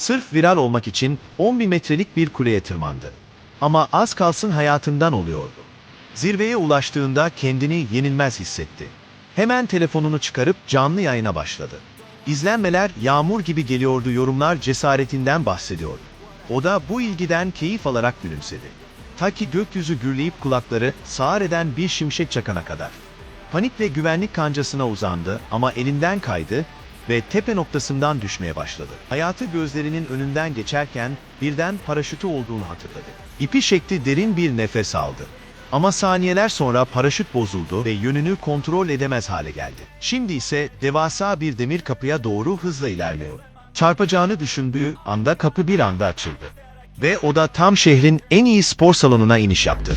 Sırf viral olmak için 10 bin metrelik bir kuleye tırmandı. Ama az kalsın hayatından oluyordu. Zirveye ulaştığında kendini yenilmez hissetti. Hemen telefonunu çıkarıp canlı yayına başladı. İzlenmeler yağmur gibi geliyordu yorumlar cesaretinden bahsediyordu. O da bu ilgiden keyif alarak gülümsedi. Ta ki gökyüzü gürleyip kulakları sağır eden bir şimşek çakana kadar. Panikle güvenlik kancasına uzandı ama elinden kaydı ve tepe noktasından düşmeye başladı. Hayatı gözlerinin önünden geçerken birden paraşütü olduğunu hatırladı. İpi çekti derin bir nefes aldı. Ama saniyeler sonra paraşüt bozuldu ve yönünü kontrol edemez hale geldi. Şimdi ise devasa bir demir kapıya doğru hızla ilerliyor. Çarpacağını düşündüğü anda kapı bir anda açıldı. Ve o da tam şehrin en iyi spor salonuna iniş yaptı.